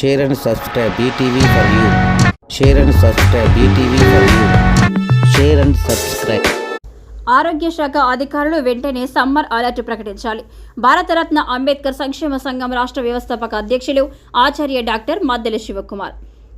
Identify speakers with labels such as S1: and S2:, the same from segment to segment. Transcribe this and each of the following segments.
S1: Share and subscribe BTV for you share and subscribe BTV for you share and subscribe
S2: ఆరోగ్య శాఖ అధికారులు వెంటనే summer alert ప్రకటించాలి. భారతరత్న అంబేద్కర్ సంక్షేమ సంఘం రాష్ట్ర వ్యవస్థాపక అధ్యక్షులు ఆచార్య డాక్టర్ మద్దెల శివకుమార్.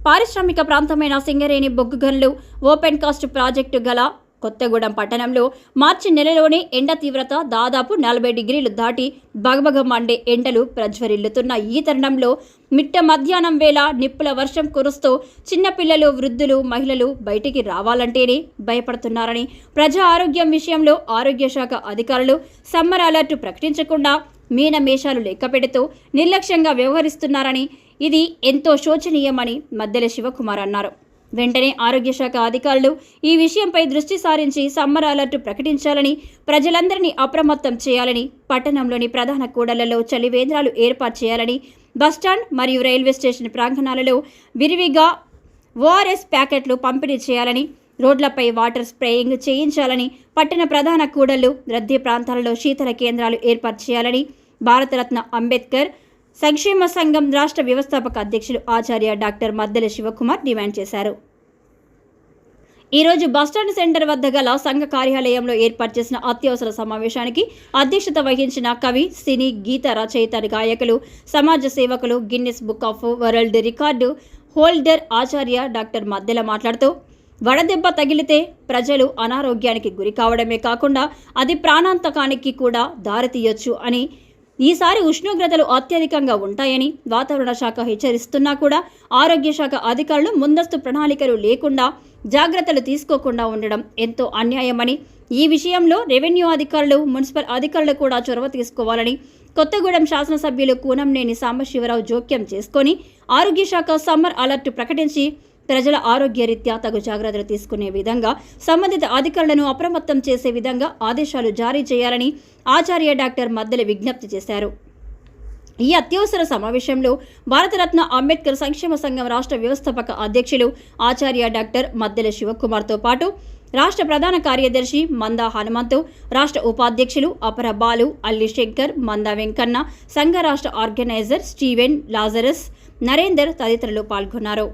S2: పారిశ్రామిక ప్రాంతమైన సింగరేణి బొగ్గు గనులు ఓపెన్ కాస్ట్ ప్రాజెక్టు గల కొత్తగూడెం పట్టణంలో మార్చి నెలలోనే ఎండ తీవ్రత దాదాపు నలభై డిగ్రీలు దాటి బగబగ మండే ఎండలు ప్రజ్వరిల్లుతున్న ఈ తరుణంలో మిట్ట మధ్యాహ్నం వేళ నిప్పుల వర్షం కురుస్తూ చిన్నపిల్లలు వృద్ధులు మహిళలు బయటికి రావాలంటేనే భయపడుతున్నారని ప్రజా ఆరోగ్యం విషయంలో ఆరోగ్య శాఖ అధికారులు సమ్మర్ అలర్ట్ ప్రకటించకుండా మీనమేషాలు లెక్కపెడుతూ నిర్లక్ష్యంగా వ్యవహరిస్తున్నారని ఇది ఎంతో శోచనీయమని మద్దెల శివకుమార్ అన్నారు. వెంటనే ఆరోగ్య శాఖ అధికారులు ఈ విషయంపై దృష్టి సారించి సమ్మర్ అలర్ట్ ప్రకటించాలని ప్రజలందరినీ అప్రమత్తం చేయాలని పట్టణంలోని ప్రధాన కూడళ్ళలో చలివేంద్రాలు ఏర్పాటు చేయాలని బస్టాండ్ మరియు రైల్వే స్టేషన్ ప్రాంగణాలలో విరివిగా ఓఆర్ఎస్ ప్యాకెట్లు పంపిణీ చేయాలని రోడ్లపై వాటర్ స్ప్రేయింగ్ చేయించాలని పట్టణ ప్రధాన కూడళ్ళు రద్దీ ప్రాంతాలలో శీతల కేంద్రాలు ఏర్పాటు చేయాలని భారతరత్న అంబేద్కర్ సంక్షేమ సంఘం రాష్ట్ర వ్యవస్థాపక అధ్యక్షులు ఆచార్య డాక్టర్ మద్దెల శివకుమార్ డిమాండ్ చేశారు. ఈరోజు బస్టాండ్ సెంటర్ వద్ద గల సంఘ కార్యాలయంలో ఏర్పాటు చేసిన అత్యవసర సమావేశానికి అధ్యక్షత వహించిన కవి సినీ గీత రచయిత గాయకులు సమాజ సేవకులు Guinness book of world record holder Acharya doctor Maddela మాట్లాడుతూ వడదెబ్బ తగిలితే ప్రజలు అనారోగ్యానికి గురి కావడమే కాకుండా అది ప్రాణాంతకానికి కూడా దారితీయొచ్చు అని ఈసారి ఉష్ణోగ్రతలు అత్యధికంగా ఉంటాయని వాతావరణ శాఖ హెచ్చరిస్తున్నా కూడా ఆరోగ్య శాఖ అధికారులు ముందస్తు ప్రణాళికలు లేకుండా జాగ్రత్తలు తీసుకోకుండా ఉండడం ఎంతో అన్యాయమని. ఈ విషయంలో రెవెన్యూ అధికారులు మున్సిపల్ అధికారులు కూడా చొరవ తీసుకోవాలని కొత్తగూడెం శాసనసభ్యులు కూనంనేని సాంబశివరావు జోక్యం చేసుకొని ఆరోగ్య శాఖ సమ్మర్ అలర్ట్ ప్రకటించి ప్రజల ఆరోగ్య రీత్యా తగు జాగ్రత్తలు తీసుకునే విధంగా సంబంధిత అధికారులను అప్రమత్తం చేసే విధంగా ఆదేశాలు జారీ చేయాలని ఆచార్య డాక్టర్ మద్దెల విజ్ఞప్తి చేశారు. ఈ అత్యవసర సమావేశంలో భారతరత్న అంబేద్కర్ సంక్షేమ సంఘం రాష్ట్ర వ్యవస్థాపక అధ్యక్షులు ఆచార్య డాక్టర్ మద్దెల శివకుమార్తో పాటు రాష్ట్ర ప్రధాన కార్యదర్శి మందా హనుమంతు రాష్ట్ర ఉపాధ్యక్షులు అపర బాలు అల్లి శంకర్ మందా వెంకన్న సంఘ రాష్ట్ర ఆర్గనైజర్ స్టీవెన్ లాజరస్ నరేందర్ తదితరులు పాల్గొన్నారు.